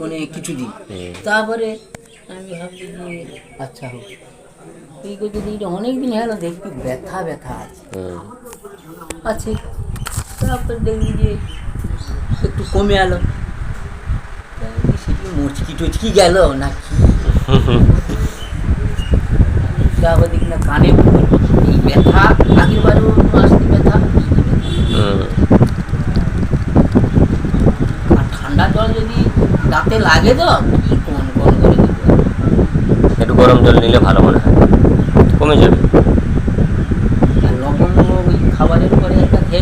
মানে কিছুদিন হুম। তারপরে আমি ভাবছি যে আচ্ছা হোক। এই করতে অনেক দিন হলো দেখি ব্যথা ব্যথা আছে। আছে। তারপরে দেখি যে একটু কমে এলো। সেটি মুচকি টুচকি গেল না কি? তারপর দেখি না কানে এই ব্যথা আগের বারেও আসতে ব্যথা হুম আর ঠান্ডা জল যদি দাঁতে লাগে তো কি কোন কোন করে একটু গরম জল নিলে ভালো মনে হয়। কমে যাবে। লবঙ্গ ওই খাবারের পরে একটা মানে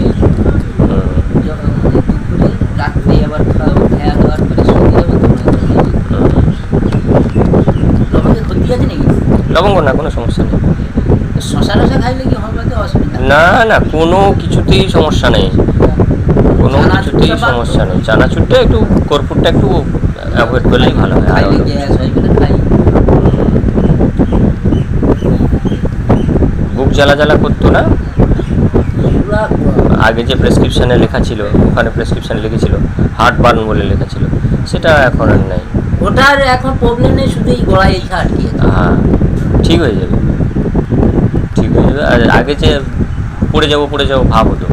দুপুরে রাত্রে আবার খাওয়া খাওয়া দাওয়ার পরে ক্ষতি আছে নাকি? লবঙ্গ না কোনো সমস্যা নেই। শশা রসা খাইলে কি হবে অসুবিধা? না না কোনো কিছুতেই সমস্যা নেই। কোনো কিছুতেই সমস্যা নেই। চানাচুরটা একটু কর্পূরটা একটু অ্যাভয়েড করলেই ভালো হয় আর বুক জ্বালা জ্বালা করতো না? আগে যে প্রেসক্রিপশানে লেখা ছিল ওখানে প্রেসক্রিপশানে লিখেছিল হার্ট বার্ন বলে লেখা ছিল সেটা এখন আর নেই। ওটার এখন প্রবলেম নেই শুধু এই গলায় এইটা আটকে আছে হ্যাঁ ঠিক হয়ে যাবে। ঠিক হয়ে যাবে। আর আগে যে পড়ে যাব পড়ে যাব ভাব হতো।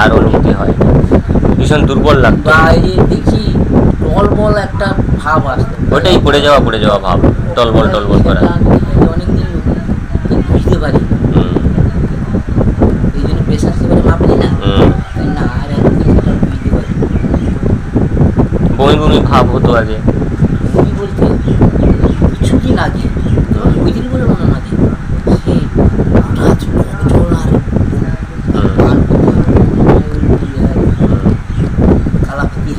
আর অনুমতি হয়। ভীষণ দুর্বল লাগতো। বাইরে দেখি টল বল একটা ভাব আসতো ওটাই পড়ে যাওয়া পড়ে যাওয়া ভাব। টলবল টলবল করা। অনেকদিন বুঝতে পারি এই জন্য না? না আর বুঝতে পারি বমি বমি ভাব হতো আগে। তুমি বলতে কিছুদিন আগে ওই দিন বলে মনে না যে সে হঠাৎ জল আর হুম ফুটি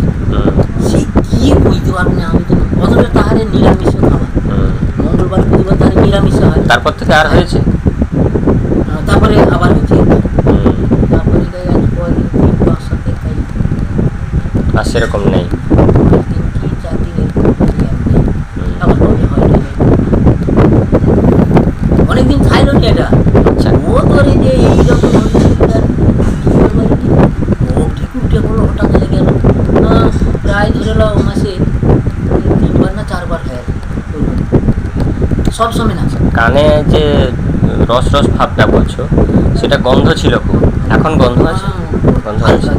সে কি বুঝতে পারবে না আমি তো অথচ তাহারে নিরামিষ হুম। মঙ্গলবার বুধবার তাহারে নিরামিষ হয় তারপর থেকে আর হয়েছে? তারপরে আবার হচ্ছে তারপরে আর সেরকম নেই। অনেকদিন খাইলো এটা। আচ্ছা। ও ধরে যে এইরকম হচ্ছে তার ও ঠিক উঠে পড়ল হঠাৎ হয়ে গেল আহ, প্রায় ধরে নাও মাসে তিনবার না চারবার খায় সব সময় না। কানে যে রস রস ভাবটা বলছো সেটা গন্ধ ছিল খুব। এখন গন্ধ আছে? গন্ধ আছে।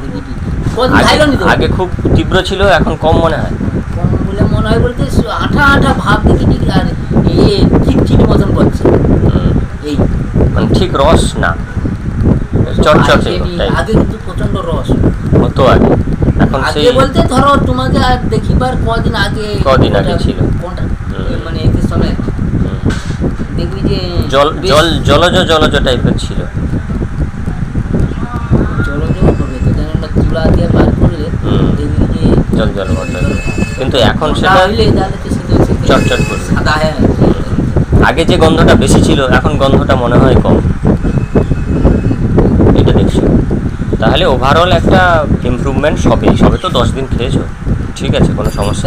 কদিন আগে খুব তীব্র ছিল এখন কম মনে হয়। কম বলে মনে হয় বলতে আঠা আঠা ভাব দেখি ঠিক আর এ চিটচিট মতন করছে। এই। মানে ঠিক রস না। চটচটে আগে কিন্তু প্রচণ্ড রস। হতো আগে। এখন সেই আগে বলতে ধরো তোমাকে আর দেখিবার কদিন আগে কদিন আগে ছিল। কোনটা? মানে এতে সময় জল জল জলজ জলজ টাইপের ছিল। জল জল কিন্তু এখন সেটা চটচট হ্যাঁ আগে যে গন্ধটা বেশি ছিল এখন গন্ধটা মনে হয় কম। এটা দেখছি। তাহলে ওভারঅল একটা ইমপ্রুভমেন্ট সবেই। সবে তো দশ দিন খেয়েছো। ঠিক আছে কোনো সমস্যা